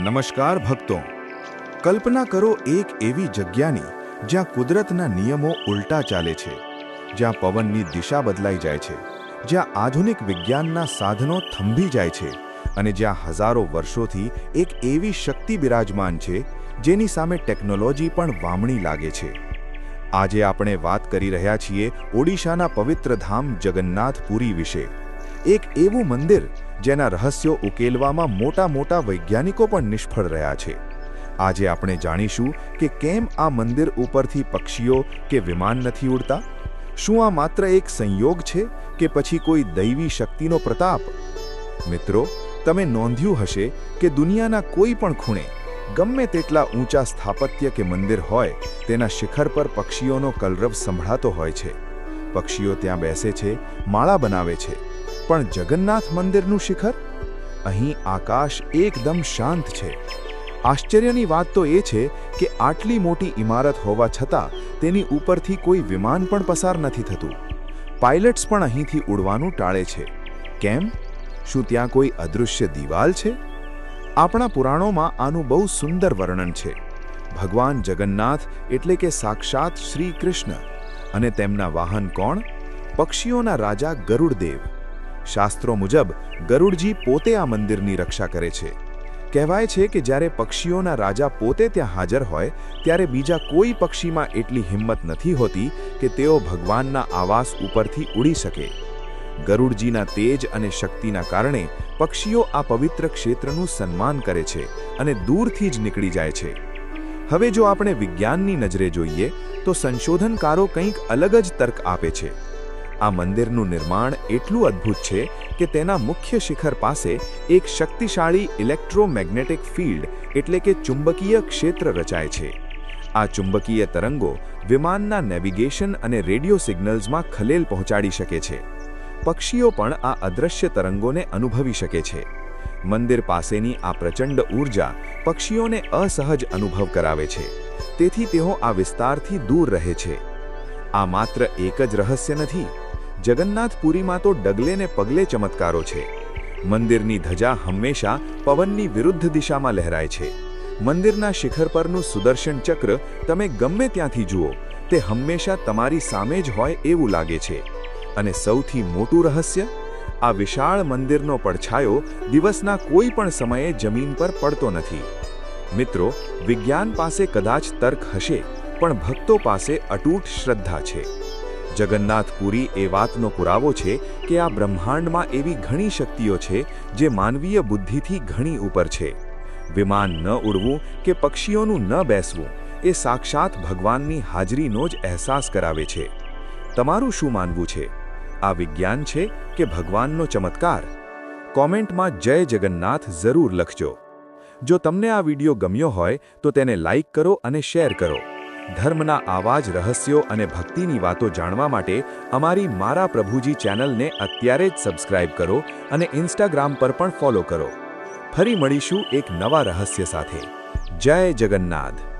નમસ્કાર ભક્તો. કલ્પના કરો એક એવી જગ્યાની જ્યાં કુદરતના નિયમો ઉલટા ચાલે છે, જ્યાં પવનની દિશા બદલાઈ જાય છે, જ્યાં આધુનિક વિજ્ઞાનના સાધનો થંભી જાય છે અને જ્યાં હજારો વર્ષોથી એક એવી શક્તિ બિરાજમાન છે, જેની સામે ટેકનોલોજી પણ વામણી લાગે છે. આજે આપણે વાત કરી રહ્યા છીએ ઓડિશાના પવિત્ર ધામ જગન્નાથપુરી વિશે. એક એવું મંદિર જેના રહસ્યો ઉકેલવામાં મોટા મોટા વૈજ્ઞાનિકો પણ નિષ્ફળ રહ્યા છે. આજે આપણે જાણીશું કે કેમ આ મંદિર ઉપરથી પક્ષીઓ કે વિમાન નથી ઉડતા? શું આ માત્ર એક સંયોગ છે કે પછી કોઈ દૈવી શક્તિનો પ્રતાપ? મિત્રો, તમે નોંધ્યું હશે કે દુનિયાના કોઈ પણ ખૂણે, ગમે તેટલા ઊંચા સ્થાપત્ય કે મંદિર હોય, તેના શિખર પર પક્ષીઓનો કલરવ સંભળાતો હોય છે. પક્ષીઓ ત્યાં બેસે છે, માળા બનાવે છે. પણ જગન્નાથ મંદિરનું શિખર? અહીં આકાશ એકદમ શાંત છે. આશ્ચર્યની વાત તો એ છે કે આટલી મોટી ઇમારત હોવા છતાં તેની ઉપરથી કોઈ વિમાન પણ પસાર નથી થતું. પાયલટ્સ પણ અહીંથી ઉડવાનું ટાળે છે. કેમ? શું ત્યાં કોઈ અદૃશ્ય દિવાલ છે? આપણા પુરાણોમાં આનું બહુ સુંદર વર્ણન છે. ભગવાન જગન્નાથ એટલે કે સાક્ષાત શ્રી કૃષ્ણ. અને તેમના વાહન કોણ? પક્ષીઓના રાજા ગરુડદેવ. શાસ્ત્રો મુજબ, ગરુડજી પોતે આ મંદિરની રક્ષા કરે છે. કહેવાય છે કે જ્યારે પક્ષીઓના રાજા પોતે ત્યાં હાજર હોય, ત્યારે બીજા કોઈ પક્ષીમાં એટલી હિંમત નથી હોતી કે તેઓ ભગવાનના આવાસ ઉપરથી ઉડી શકે. ગરુડજીના તેજ અને શક્તિના કારણે પક્ષીઓ આ પવિત્ર ક્ષેત્રનું સન્માન કરે છે અને દૂરથી જ નીકળી જાય છે. હવે જો આપણે વિજ્ઞાનની નજરે જોઈએ, તો સંશોધનકારો કંઈક અલગ જ તર્ક આપે છે. આ મંદિરનું નિર્માણ એટલું અદ્ભુત છે કે તેના મુખ્ય શિખર પાસે એક શક્તિશાળી ઇલેક્ટ્રોમેગ્નેટિક ફિલ્ડ એટલે કે ચુંબકીય ક્ષેત્ર રચાય છે. આ ચુંબકીય તરંગો વિમાનના નેવિગેશન અને રેડિયો સિગ્નલ્સમાં ખલેલ પહોંચાડી શકે છે. પક્ષીઓ પણ આ અદૃશ્ય તરંગોને અનુભવી શકે છે. મંદિર પાસેની આ પ્રચંડ ઊર્જા પક્ષીઓને અસહજ અનુભવ કરાવે છે. તેથી તેઓ આ વિસ્તારથી દૂર રહે છે. આ માત્ર એક જ રહસ્ય નથી જગન્નાથપુરીમાં તો ડગલે ને પગલે ચમત્કારો છે. મંદિરની ધજા હંમેશા પવનની વિરુદ્ધ દિશામાં લહેરાય છે. મંદિરના શિખર પરનું સુદર્શન ચક્ર તમે ગમે ત્યાંથી જુઓ, તે હંમેશા તમારી સામે જ હોય એવું લાગે છે. અને સૌથી મોટું રહસ્ય? આ વિશાળ મંદિરનો પડછાયો દિવસના કોઈ પણ સમયે જમીન પર પડતો નથી. મિત્રો, વિજ્ઞાન પાસે કદાચ તર્ક હશે, પણ ભક્તો પાસે અટૂટ શ્રદ્ધા છે. જગન્નાથપુરી એ વાતનો પુરાવો છે કે આ બ્રહ્માંડમાં એવી ઘણી શક્તિઓ છે જે માનવીય બુદ્ધિથી ઘણી ઉપર છે. વિમાન ન ઉડવું કે પક્ષીઓનું ન બેસવું એ સાક્ષાત ભગવાનની હાજરીનો જ અહેસાસ કરાવે છે. તમારું શું માનવું છે? આ વિજ્ઞાન છે કે ભગવાનનો ચમત્કાર? કોમેન્ટમાં જય જગન્નાથ જરૂર લખજો. જો તમને આ વિડિયો ગમ્યો હોય તો તેને લાઇક કરો અને શેર કરો. ધર્મના આવા જ રહસ્યો અને ભક્તિની વાતો જાણવા માટે અમારી મારા પ્રભુજી ચેનલને અત્યારે જ સબસ્ક્રાઇબ કરો અને ઇન્સ્ટાગ્રામ પર પણ ફોલો કરો. ફરી મળીશું એક નવા રહસ્ય સાથે. જય જગન્નાથ.